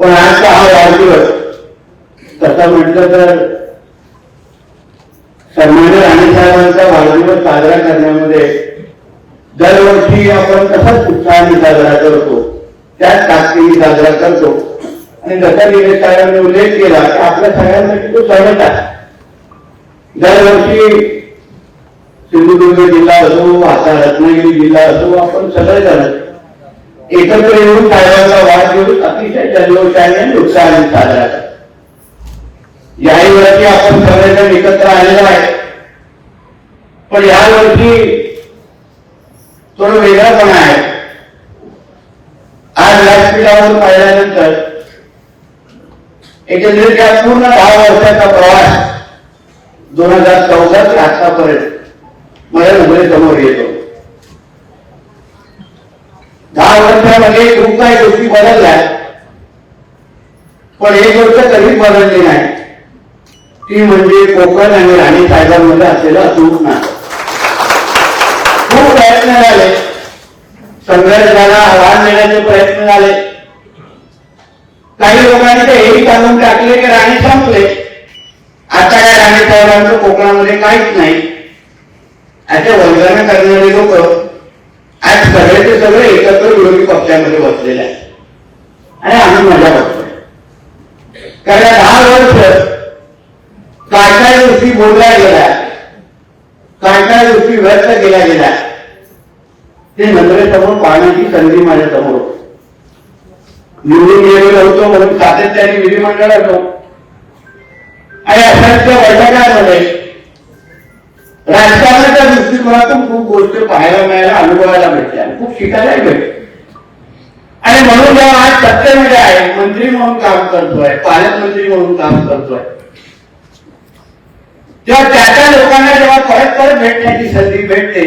पण आजचा हा वाढदिवस? तसं म्हटलं तर सन्मान्य राणेसाहेबांचा वाढदिवस साजरा करण्यामध्ये दरवर्षी आपण तसाच उत्साहाने साजरा करतो त्याच ताकदीने साजरा करतो. आणि जसा निलेश साहेबांनी उल्लेख केला की आपल्या सगळ्यांसाठी तो सणच आहे. दरवर्षी सिंधुदुर्ग जिल्हा असो आता रत्नागिरी जिल्हा असो आपण सगळेजण एकत्र येऊन साहेबांचा वाढदिवस अतिशय जल्लोषाने आणि उत्साहाने साजरा करतो. याही वर्षी आपण सगळेजण एकत्र आलेलो आहे. पण या वर्षी थोडं वेगळंपण आहे. आज व्यासपीठावर पाहिल्यानंतर एकंदरीत या पूर्ण दहा वर्षाचा प्रवास दोन हजार चौदा ते आतापर्यंत माझ्या नजरेसमोर येतो. दहा वर्षामध्ये खूप काही गोष्टी बदलल्या. पण एक गोष्ट कधीच बदलली नाही. ती म्हणजे कोकण आणि राणी साहेबांमध्ये असलेला अचूक नाही खूप प्रयत्न झाले. संघर्षाला आव्हान देण्याचे प्रयत्न झाले. काही लोकांनी ते हेही सांगून टाकले की राणी संपले. आता या राणी साहेबांचं कोकणामध्ये काहीच नाही. असे वल्गना करणारे लोक आज सगळेचे सगळे एकत्र विरोधी पक्षामध्ये बसलेले आहे आणि आम्ही मजा बघतोय कारण दहा वर्ष काय काय गोष्टी बोलल्या गेल्या काय काय गोष्टी व्यक्त केल्या गेल्या ते नजरेसमोर पाहण्याची संधी माझ्यासमोर निवडून गेलेलो होतो म्हणून सातत्याने विधिमंडळ होतो. आणि अशाच्या बैठकांमध्ये राजकारणाच्या दृष्टिकोनातून खूप गोष्टी पाहायला मिळायला अनुभवायला भेटल्या खूप शिकायलाही भेटले म्हणून जेव्हा आज सत्तेमध्ये आहे. मंत्री म्हणून काम करतोय पालकमंत्री म्हणून काम करतोय. तेव्हा त्या त्या लोकांना जेव्हा परत परत भेटण्याची संधी भेटते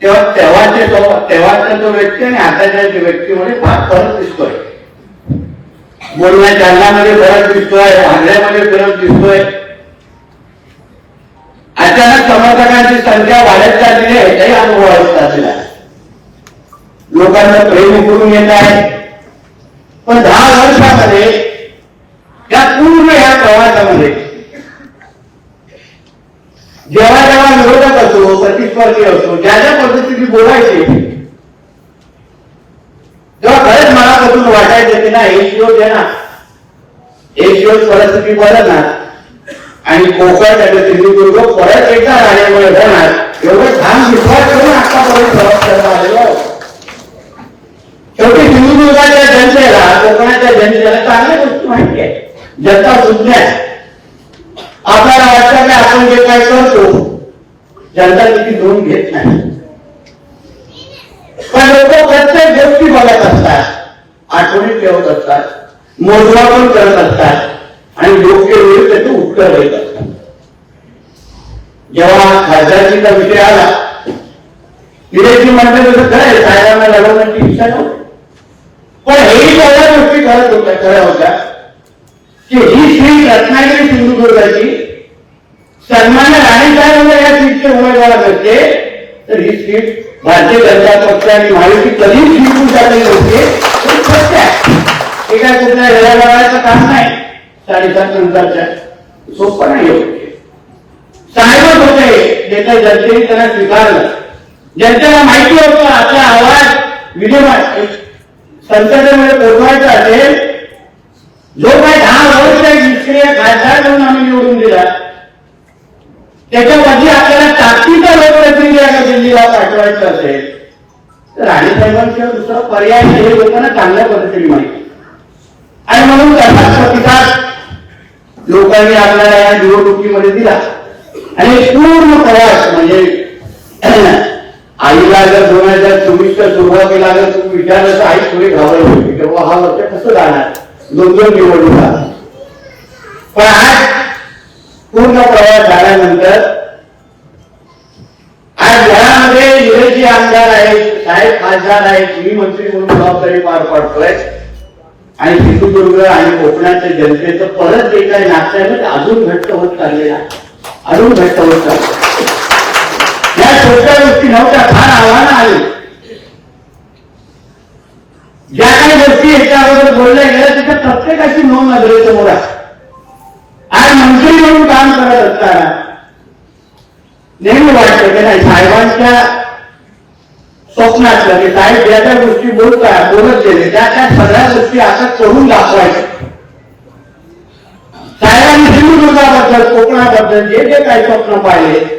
तेव्हा तेव्हाचे तो तेव्हाचा तो व्यक्ती आणि आताच्या व्यक्तीमध्ये फार फरक दिसतोय. बोलण्या चालण्यामध्ये फरक दिसतोय भांडण्यामध्ये फरक दिसतोय. अचानक समर्थकांची संख्या वाढत चाललेली आहे याचाही अनुभव असतात लोकांना प्रेम करून येत आहे. पण दहा वर्षामध्ये या पूर्ण ह्या प्रवासामध्ये जेव्हा जेव्हा विरोधक असो प्रतिस्पर्धी असो ज्या ज्या पद्धतीने बोलायचे तेव्हा खरंच मनापासून वाटायचं की ना एक दिवस आहे ना एक दिवस परिस्थिती बदलणार. आणि कोकण आणि सिंधुदुर्ग परत एकदा राहण्यामुळे होणार एवढं छान विश्वास करून आतापर्यंत प्रवास करता आलेलो शेवटी हिंदू सिंधुदुर्गाच्या जनतेला कोकणाच्या जनतेला चांगल्या गोष्टी माहिती आहे. जनता सुज्ञ आपल्याला वाटतं की आपण जे काय करतो जनता तिची दोन घेत नाही. पण लोक प्रत्येक गोष्टी बघत असतात आठवणीत ठेवत असतात मोजमापन करत असतात आणि योग्य वेळी त्याचं उत्तर देत असतात. जेव्हा खासदारकीचा विषय आला विदेशी मंडळ तसं खरं आहे? साहेबांना लढवण्याची इच्छा नव्हती. पण हेही सगळ्या गोष्टी करत होत्या खऱ्या होत्या. की ही सीट रत्नागिरी सिंधुदुर्गाची सन्मान्य राणे या सीटचे उमेदवार असते तर ही सीट भारतीय जनता पक्ष आणि महायुती कधीच जिंकून जाते होते हे सत्य आहे? हे कुठल्या घराबाळाचं काम नाही. साडेसात नंतरच्या. सोपं नाही होते साहेबच होते ज्याच्या जनतेने त्यांना स्वीकारलं. जनतेला माहिती होतं आपला आवाज विधिमान संसदेमध्ये पोहोचवायचं असेल जो काही दहा वर्ष निष्क्रिय खासदार म्हणून आम्ही निवडून दिला. त्याच्यामध्ये आपल्याला ताकदीचा लोकप्रतिनिधी आता दिल्लीला पाठवायचं असेल तर राणेसाहेबांशिवाय दुसरा पर्याय नाही हे लोकांना चांगल्या पद्धतीने माहिती आणि म्हणून त्याचा प्रतिसाद लोकांनी आपल्याला या निवडणुकीमध्ये दिला. आणि पूर्ण प्रवास म्हणजे आईला जर दोन हजार चोवीसच्या सुरुवातीला जर तुम्ही विचारलं तर आई थोडी घाबरली होती. तेव्हा हा वर्ष कसं जाणार? दोन दोन निवडणुका पण आज पूर्ण प्रवास झाल्यानंतर आज घरामध्ये इंग्रजी आमदार आहेत साहेब खासदार आहेत मी मंत्री म्हणून जबाबदारी पार पाडतोय. आणि सिंधुदुर्ग आणि कोकणाच्या जनतेचं परत जे काही नातं आहे अजून घट्ट होत चाललेलं अजून घट्ट होत चाललं छोट्या गोष्टी नव्हत्या फार आव्हानं आली. ज्या काही गोष्टी याच्याबरोबर बोलल्या गेल्या त्याच्या प्रत्येकाची नोंद नजरेसमोर आहे. आज मंत्री म्हणून काम करत असताना नेहमी वाटतं की नाही साहेबांच्या स्वप्नातलं की साहेब ज्या त्या गोष्टी बोलतात बोलत गेले त्या त्या सगळ्या गोष्टी आता करून दाखवायच्या. साहेबांनी सिंधुदुर्गाबद्दल कोकणाबद्दल जे जे काही स्वप्न पाहिले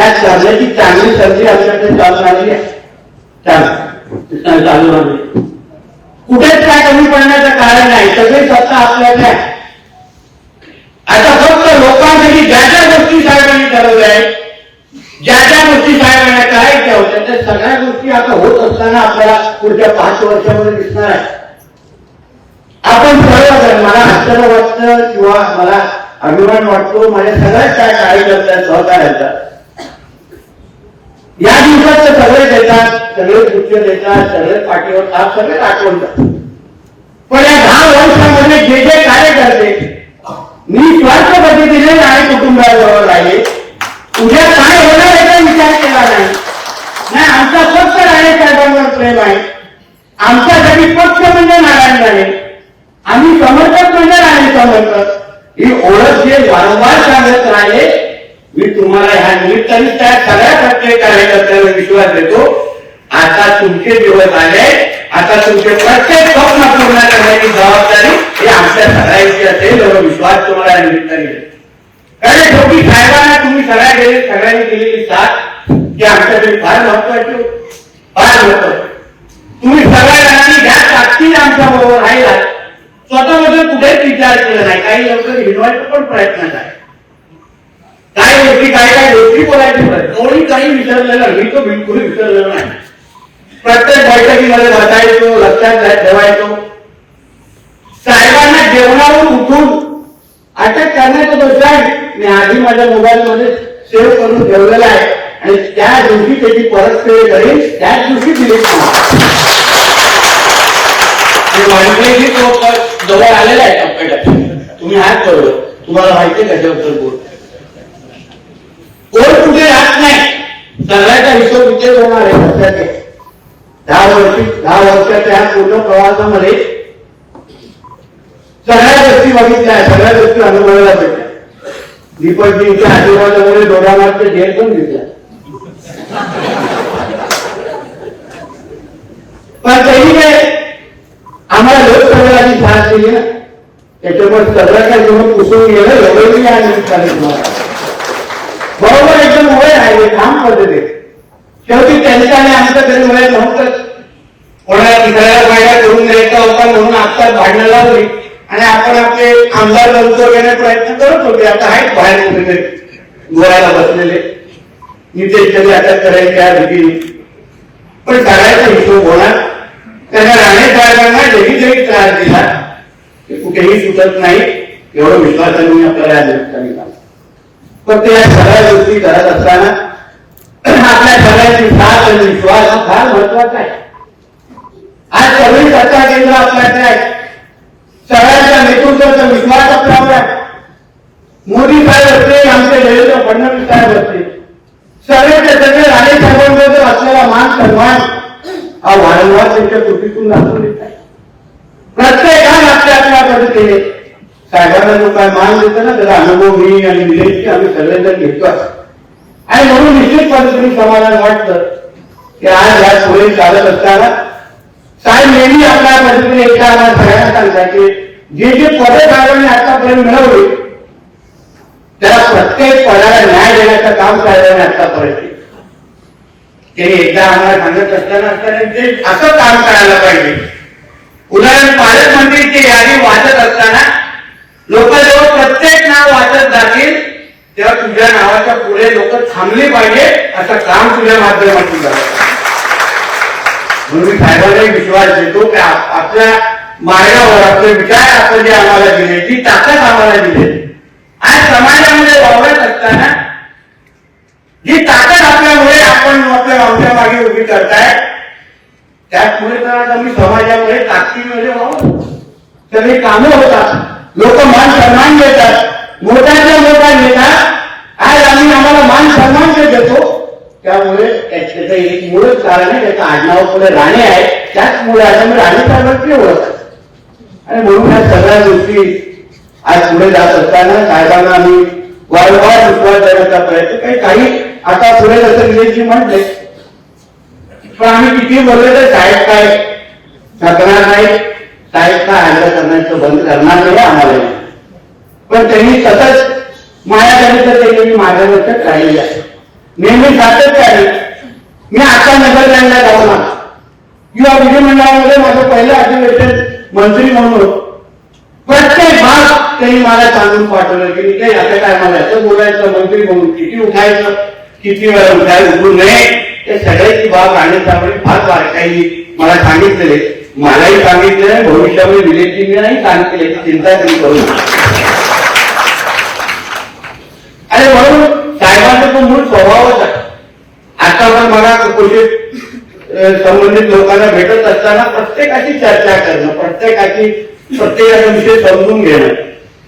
त्या करण्याची चांगली संधी आमच्याकडे चालू आलेली आहे. चालू. चालू राहिली कुठेच काय कमी पडण्याचं कारण नाही सगळी चर्चा आपल्याकडे आहे आता फक्त लोकांसाठी ज्या ज्या गोष्टी साहेबांनी ठरवल्या आहेत ज्या ज्या गोष्टी साहेबांना काय होत्या त्या सगळ्या गोष्टी आता होत असताना आपल्याला पुढच्या पाच वर्षामध्ये दिसणार आहे आपण सर्वजण मला आश्चर्य वाटतं किंवा मला अभिमान वाटतो माझ्या सगळ्याच काय कार्यकर्त्या सहकार्याचा. या दिवसात सगळे देतात सगळे पुच्छ देतात सगळे पाठीवर ताप सगळे आठवतात पण या दहा वर्षामध्ये जे जे कार्य करते मी स्वार्थ पद्धतीने नाही कुटुंबाबरोबर राहिले. उद्या काय होणार याचा विचार केला नाही. नाही आमचा पक्ष राणे साहेबांवर प्रेम आहे. आमच्यासाठी पक्ष म्हणजे नारायण राणे. आम्ही समर्थक म्हणजे राणे समर्थक. ही ओळख जे वारंवार तुम्हाला ह्या निमित्ताने त्या सगळ्या प्रत्येक कार्यकर्त्यांना विश्वास देतो. आता तुमचे दिवस आले. आता तुमचे प्रत्येक स्वप्न पूर्ण करण्याची जबाबदारी हे आमच्या सगळ्यांची असेल एवढा विश्वास तुम्हाला या निमित्ताने कारण शेवटी साहेबांना तुम्ही सगळ्या गेले सगळ्यांनी दिलेली साथ ती आमच्यासाठी फार महत्वाची फार महत्वाची तुम्ही सगळ्या जणांनी ह्या ताकदीने आमच्या बरोबर राहिला स्वतःबद्दल कुठेच विचार केला नाही. काही लवकर हिरवायचा पण प्रयत्न झाला काही गोष्टी बोलायची कोणी काही विसरलेलं मी तो बिलकुल विसरलेलो नाही. प्रत्येक बैठकीमध्ये बसायचो लक्षात ठेवायचो. साहेबांना जेवणावरून उठून अटक करण्याचा दोष आहे. मी आधी माझ्या मोबाईल मध्ये सेव्ह करून ठेवलेला आहे. आणि त्या दिवशी त्याची परतफेड करेन त्याच दिवशी दिली वाणिज्य तो जवळ आलेला आहे टप्प्यात तुम्ही आहात करू तुम्हाला माहिती कशाबद्दल बोलतो कोण कुठे राहत नाही? सगळ्याचा हिशोब इथेच होणार आहे सध्याचे दहा वर्षी दहा वर्षाच्या ह्या पूर्ण प्रवासामध्ये सगळ्या गोष्टी बघितल्या सगळ्या गोष्टी अनुभवायला भेटल्या. दीपकजींच्या आशीर्वादामुळे दोघांमागचे ढेर पण दिसल्या पण तरी काय आम्हाला लोकसभेची साथ दिली ना. त्याच्यामुळे सगळं काय जेव्हा पुसून गेलं एवढं या निमित्ताने तुम्हाला एकदम वय आहे काम पद्धती शेवटी त्यांच्या आणि आमचं तरी वय नव्हतंच कोणाला तिसऱ्याला फायदा करून द्यायचा होता म्हणून आत्ता भांडणं लावली आणि आपण आपले आमदार बनतो घेण्याचा प्रयत्न करत होते. आता आहेत बाहेर कुठेतरी गोव्याला बसलेले. नितेश कधी आता करायची त्या भीतीने पण सगळ्याचा हिशोब होणार. त्यांना राणे साहेबांना जरी जरी त्रास दिला ते कुठेही सुटत नाही. एवढं विश्वासाने आपल्याला या निमित्ताने पण ते या सगळ्या गोष्टी करत असताना आपल्या सगळ्यांची साथ आणि विश्वास हा फार महत्त्वाचा आहे. आज सगळी सत्ता केंद्र आपल्याकडे आहे सगळ्यांच्या नेतृत्वाचा विश्वास आपल्यावर आहे. मोदी साहेब असते आमचे देवेंद्र फडणवीस साहेब असते. सगळ्याचे सगळे राणे साहेबांबरोबर असलेला मान सन्मान हा वारंवार त्यांच्या कृतीतून दाखवून येत आहे प्रत्येकाने आपल्या आपल्या पद्धतीने साहेबांना जो काय मान देतो ना त्याचा अनुभव मी आणि निलेशची आम्ही सगळेजण घेतो असतो आणि म्हणून निश्चितपणे पद्धतीने समाधान वाटतं की आज या पुढे चालत असताना साहेब नेहमी आपल्या पद्धतीने एकदा आम्हाला सगळ्यांना सांगतात की जे जे पदं साहेबांनी आतापर्यंत मिळवली त्याला प्रत्येक पदाला न्याय देण्याचं काम साहेबांनी आतापर्यंत. त्यांनी एकदा आम्हाला सांगत असताना असताना ते असं काम करायला पाहिजे. उदाहरण पालकमंत्रीची यादी वाचत असताना लोक जेव्हा प्रत्येक नाव वाचत जातील त्या तुझ्या नावाच्या पुढे लोक थांबली पाहिजे असं काम तुझ्या माध्यमातून म्हणून मी साहेबांनाही विश्वास देतो की आपल्या मार्गावर आपले विचार आपण जे आम्हाला दिले ती ताकद आम्हाला दिली आज समाजामध्ये वावरत असताना जी ताकद आपल्यामुळे आपण आपल्या मागच्या मागे उभी करताय त्याचमुळे तर आम्ही समाजामध्ये ताकदीमध्ये वावरतो तर हे कामं होतात. लोक मान सन्मान देतात मोठ्याच्या मोठा नेता आम्ही आम्हाला मान सन्मान जे देतो त्यामुळे त्याचं एक मूळच कारण आहे त्याचं आडनाव पुढे राणे आहे त्याचमुळे आता मी राणे साहेबांची ओळख. आणि म्हणून या सगळ्या गोष्टी आज पुढे जात असताना साहेबांना आम्ही वारंवार विश्वास देण्याचा प्रयत्न काही काही आता पुढे जसं विजयजी म्हटले पण आम्ही किती बोलले तर साहेब काय थकणार नाही साहेब काय हल्ला करण्याचं बंद करणार नाही आम्हाला. पण त्यांनी सतत माझ्याकडे ते नेहमी मार्गदर्शक राहिले आहे. नेहमी सातत्याने मी आता नगरलँडला जाऊन आलो. किंवा विधिमंडळामध्ये माझं पहिलं अधिवेशन मंत्री म्हणून प्रत्येक भाग त्यांनी मला सांगून पाठवलं की ते आता काय मला याचं बोलायचं मंत्री म्हणून किती उठायचं? किती वेळा उठायला उठू नये? ते सगळ्याची बाब राहण्यासाठी फार बारकाईने मला सांगितलेले. मलाही सांगितले भविष्यामध्ये विलेजींनी सांगितले की चिंता तुम्ही करू नका आणि म्हणून साहेबांचा तो मूळ स्वभावच आहे. आता पण मला कुठे संबंधित लोकांना भेटत असताना प्रत्येकाची चर्चा करणं प्रत्येकाची प्रत्येकाचा विषय समजून घेणं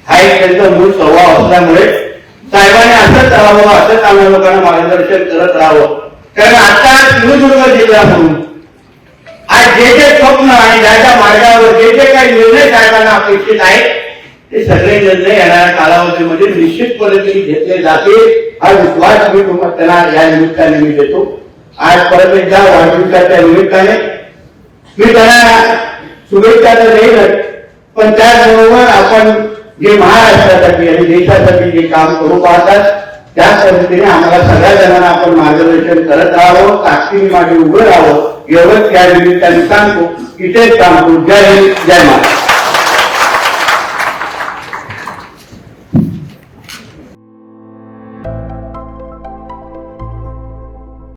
हा एक त्यांचा मूळ स्वभाव असल्यामुळे साहेबांनी असंच राहावं असंच आम्ही लोकांना मार्गदर्शन करत राहावं. कारण आता सिंधुदुर्ग जिल्हा म्हणून आज जे जे स्वप्न आणि ज्या ज्या मार्गावर जे जे काही निर्णय साहेबांना अपेक्षित आहेत हे सगळे निर्णय येणाऱ्या कालावधीमध्ये निश्चितपणे घेतले जाते हा विश्वास मी तुम्हाला त्यांना या निमित्ताने मी देतो. आज परत एकदा वाढदिवसाच्या निमित्ताने मी त्यांना शुभेच्छा तर देईनच पण त्याचबरोबर आपण जे महाराष्ट्रासाठी आणि देशासाठी जे काम करू पाहतात त्या पद्धतीने आम्हाला सगळ्या जणांना आपण मार्गदर्शन करत राहावं ताकदीने मागे उभं राहावं. एवढंच या निमित्ताने सांगतो. इथेच सांगतो जय हिंद जय महाराष्ट्र.